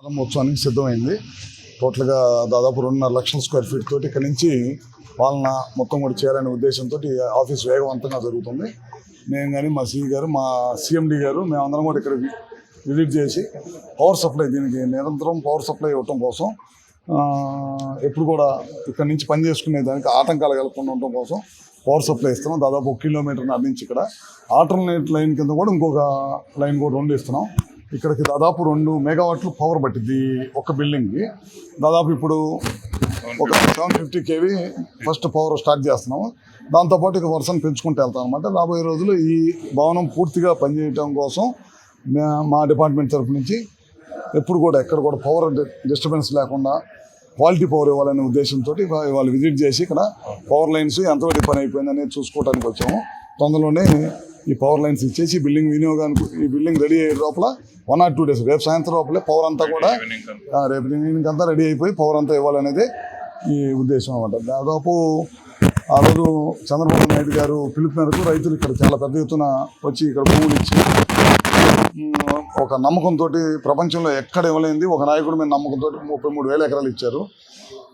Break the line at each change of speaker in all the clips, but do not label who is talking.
ప్రారంభోత్సవానికి సిద్ధమైంది. టోటల్గా దాదాపు రెండున్నర లక్షల స్క్వేర్ ఫీట్ తోటి ఇక్కడ నుంచి పాలన మొత్తం కూడా చేయాలనే ఉద్దేశంతో ఆఫీస్ వేగవంతంగా జరుగుతుంది. నేను కానీ మా సిఈ గారు మా సిఎండి గారు మేమందరం కూడా ఇక్కడ విజిట్ చేసి పవర్ సప్లై దీనికి నిరంతరం పవర్ సప్లై ఇవ్వటం కోసం ఆ, ఎప్పుడు కూడా ఇక్కడ నుంచి పని చేసుకునే దానికి ఆటంకాలు కలగకుండా ఉండటం కోసం పవర్ సప్లై ఇస్తున్నాం. దాదాపు ఒక కిలోమీటర్ నుంచి ఇక్కడ ఆల్టర్నేట్ లైన్ కింద కూడా ఇంకొక లైన్ కూడా రెండు ఇస్తున్నాం. ఇక్కడికి దాదాపు రెండు మెగావాట్లు పవర్ పట్టింది ఒక బిల్డింగ్కి. దాదాపు ఇప్పుడు ఒక seven fifty KV first power start చేస్తున్నాము. దాంతోపాటు ఇక వర్షం పెంచుకుంటూ వెళ్తాం అనమాట రాబోయే రోజులు ఈ భవనం పూర్తిగా పనిచేయటం కోసం మా డిపార్ట్మెంట్ తరఫు నుంచి ఎప్పుడు కూడా ఎక్కడ కూడా పవర్ డిస్టర్బెన్స్ లేకుండా క్వాలిటీ పవర్ ఇవ్వాలనే ఉద్దేశంతో వాళ్ళు విజిట్ చేసి ఇక్కడ పవర్ లైన్స్ ఎంతవరకు పని అయిపోయింది అనేది చూసుకోవడానికి వచ్చాము. తొందరలోనే ఈ పవర్ లైన్స్ ఇచ్చేసి బిల్డింగ్ వినియోగానికి ఈ బిల్డింగ్ రెడీ అయ్యే లోపల వన్ ఆర్ టూ డేస్ రేపు సాయంత్రం లోపలే పవర్ అంతా కూడా రేపు ఈవినింగ్ అంతా రెడీ అయిపోయి పవర్ అంతా ఇవ్వాలనేదే ఈ ఉద్దేశం అన్నమాట. దాదాపు ఆ రోజు చంద్రబాబు నాయుడు గారు పిలుపు మేరకు రైతులు ఇక్కడ చాలా పెద్ద ఎత్తున వచ్చి ఇక్కడ భూములు ఇచ్చి ఒక నమ్మకంతో ప్రపంచంలో ఎక్కడ ఇవ్వలేంది ఒక నాయకుడు మీద నమ్మకంతో ముప్పై మూడు వేల ఎకరాలు ఇచ్చారు.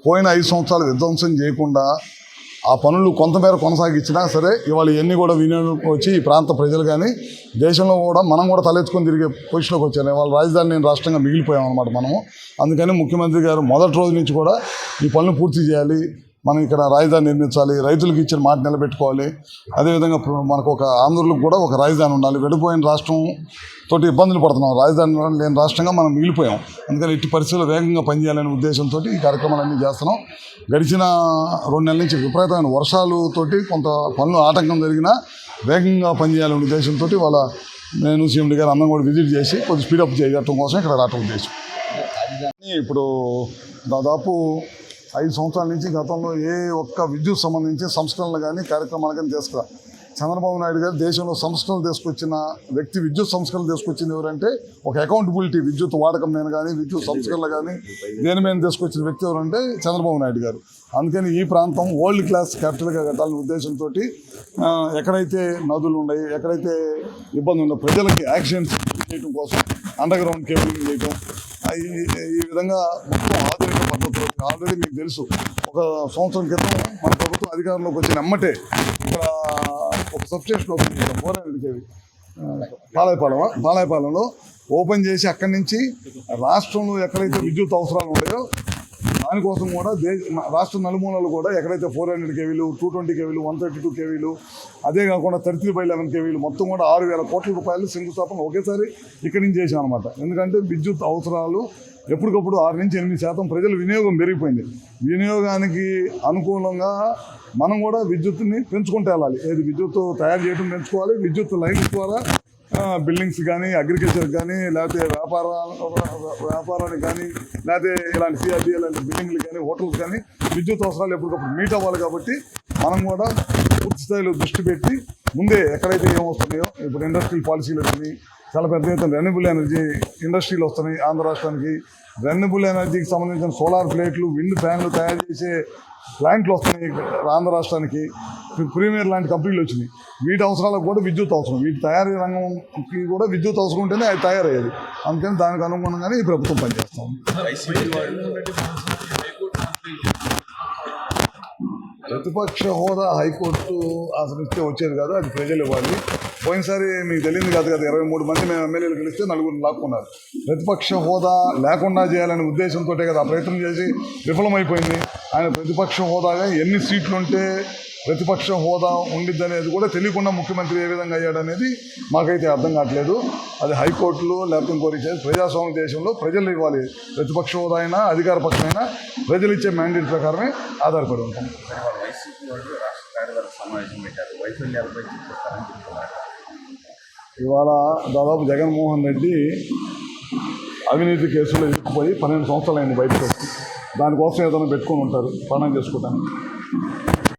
పోయిన ఐదు సంవత్సరాలు విధ్వంసం చేయకుండా ఆ పనులు కొంతమేర కొనసాగించినా సరే ఇవాళ ఇవన్నీ కూడా వినియోగం వచ్చి ఈ ప్రాంత ప్రజలు కానీ దేశంలో కూడా మనం కూడా తలెత్తుకొని తిరిగే పొజిషన్లోకి వచ్చాను ఇవాళ రాజధాని నేను రాష్ట్రంగా మిగిలిపోయాం అనమాట మనము. అందుకని ముఖ్యమంత్రి గారు మొదటి రోజు నుంచి కూడా ఈ పనులు పూర్తి చేయాలి. మనం ఇక్కడ రాజధాని నిర్మించాలి రైతులకు ఇచ్చిన మాట నిలబెట్టుకోవాలి. అదేవిధంగా మనకు ఒక ఆంధ్రులకు కూడా ఒక రాజధాని ఉండాలి. విడిపోయిన రాష్ట్రం తోటి ఇబ్బందులు పడుతున్నాం. రాజధాని లేని రాష్ట్రంగా మనం మిగిలిపోయాం. అందుకని ఇట్టి పరిస్థితుల్లో వేగంగా పనిచేయాలనే ఉద్దేశంతో ఈ కార్యక్రమాలన్నీ చేస్తున్నాం. గడిచిన రెండు నెలల నుంచి విపరీతమైన వర్షాలతోటి కొంత పనులు ఆటంకం జరిగినా వేగంగా పనిచేయాలనే ఉద్దేశంతో వాళ్ళ నేను సీఎండి గారు అందరం కూడా విజిట్ చేసి కొద్దిగా స్పీడప్ చేయటం కోసం ఇక్కడ రావటం ఉద్దేశం. ఇప్పుడు దాదాపు ఐదు సంవత్సరాల నుంచి గతంలో ఏ ఒక్క విద్యుత్ సంబంధించి సంస్కరణలు కానీ కార్యక్రమాలు కానీ తీసుకురా. చంద్రబాబు నాయుడు గారు దేశంలో సంస్కరణలు తీసుకొచ్చిన వ్యక్తి విద్యుత్ సంస్కరణలు తీసుకొచ్చింది ఎవరంటే ఒక అకౌంటబిలిటీ విద్యుత్ వాడకం నేను కానీ విద్యుత్ సంస్కరణలు కానీ దేని మీద తీసుకొచ్చిన వ్యక్తి ఎవరంటే చంద్రబాబు నాయుడు గారు. అందుకని ఈ ప్రాంతం వరల్డ్ క్లాస్ క్యాపిటల్గా కట్టాలనే ఉద్దేశంతో ఎక్కడైతే నదులు ఉన్నాయి ఎక్కడైతే ఇబ్బంది ఉందో ప్రజలకి యాక్సిడెంట్స్ చేయడం కోసం అండర్ గ్రౌండ్ కేబులింగ్ చేయడం ఈ ఈ విధంగా మొత్తం ఆధునిక పద్ధతులు ఆల్రెడీ మీకు తెలుసు ఒక సంవత్సరం క్రితం మన ప్రభుత్వం అధికారంలోకి వచ్చిన అమ్మటే ఇక్కడ ఒక సబ్స్టేషన్ ఓపెన్ చేశాం ఫోర్ హండ్రెడ్ కేవీ ఓపెన్ చేసి అక్కడి నుంచి రాష్ట్రంలో ఎక్కడైతే విద్యుత్ అవసరాలు ఉన్నాయో దానికోసం కూడా దేశ రాష్ట్ర నలుమూలలు కూడా ఎక్కడైతే ఫోర్ హండ్రెడ్ కేవీలు టూ ట్వంటీ కేవీలు వన్ థర్టీ టూ కేవీలు అదే కాకుండా థర్టీ త్రీ బై లెవెన్ కేవీలు మొత్తం కూడా ఆరు వేల కోట్ల రూపాయలు శంకుస్థాపన ఒకేసారి ఇక్కడి నుంచి చేసాం అనమాట ఎందుకంటే విద్యుత్ అవసరాలు ఎప్పటికప్పుడు ఆరు నుంచి ఎనిమిది శాతం ప్రజల వినియోగం పెరిగిపోయింది. వినియోగానికి అనుకూలంగా మనం కూడా విద్యుత్తుని పెంచుకుంటూ వెళ్ళాలి. ఏది విద్యుత్ తయారు చేయడం పెంచుకోవాలి విద్యుత్ లైన్ ద్వారా బిల్డింగ్స్ కానీ అగ్రికల్చర్ కానీ లేకపోతే వ్యాపార వ్యాపారానికి కానీ లేకపోతే ఇలాంటి సిఆర్డీ ఇలాంటి బిల్డింగ్లు కానీ హోటల్స్ కానీ విద్యుత్ అవసరాలు ఎప్పటికప్పుడు మీట్ అవ్వాలి కాబట్టి మనం కూడా పూర్తి స్థాయిలో దృష్టి పెట్టి ముందే ఎక్కడైతే ఏం వస్తున్నాయో ఇప్పుడు ఇండస్ట్రియల్ పాలసీలు కానీ చాలా పెద్ద ఎత్తున రెన్యూబుల్ ఎనర్జీ ఇండస్ట్రీలు వస్తున్నాయి ఆంధ్ర రాష్ట్రానికి. రెన్యూబుల్ ఎనర్జీకి సంబంధించిన సోలార్ ప్లేట్లు విండ్ ఫ్యాన్లు తయారు చేసే ప్లాంట్లు వస్తున్నాయి ఆంధ్ర రాష్ట్రానికి. ప్రీమియర్ లాంటి కంపెనీలు వచ్చినాయి. వీటి అవసరాలకు కూడా విద్యుత్ అవసరం. వీటి తయారీ రంగంకి కూడా విద్యుత్ అవసరం ఉంటేనే అది తయారయ్యేది. అందుకని దానికి అనుగుణంగానే ఈ ప్రభుత్వం పనిచేస్తాం. ప్రతిపక్ష హోదా హైకోర్టు అసలు ఇస్తే వచ్చేది కాదు అది ప్రజలు ఇవ్వాలి. పోయినసారి మీకు తెలియదు కాదు కదా ఇరవై మూడు మంది మేము ఎమ్మెల్యేలు గెలిస్తే నలుగురు లాక్కున్నారు. ప్రతిపక్ష హోదా లేకుండా చేయాలనే ఉద్దేశంతో కదా ఆ ప్రయత్నం చేసి విఫలమైపోయింది. ఆయన ప్రతిపక్ష హోదాగా ఎన్ని సీట్లు ఉంటే ప్రతిపక్ష హోదా ఉండిద్ది అనేది కూడా తెలియకుండా ముఖ్యమంత్రి ఏ విధంగా అయ్యాడనేది మాకైతే అర్థం కావట్లేదు. అది హైకోర్టులో లేకపోతే ఇంకోటి చేసి ప్రజాస్వామ్య దేశంలో ప్రజలు ఇవ్వాలి. ప్రతిపక్ష హోదా అయినా అధికార పక్షం అయినా ప్రజలు ఇచ్చే మ్యాండేట్ ప్రకారమే ఆధారపడి ఉంటాం ఇవాళ దాదాపు జగన్మోహన్ రెడ్డి అవినీతి కేసులో ఇరుక్కుపోయి పన్నెండు సంవత్సరాలు అయింది బయటకు వచ్చి. దానికోసం ఏదైనా పెట్టుకొని ఉంటారు పణం చేసుకోవడానికి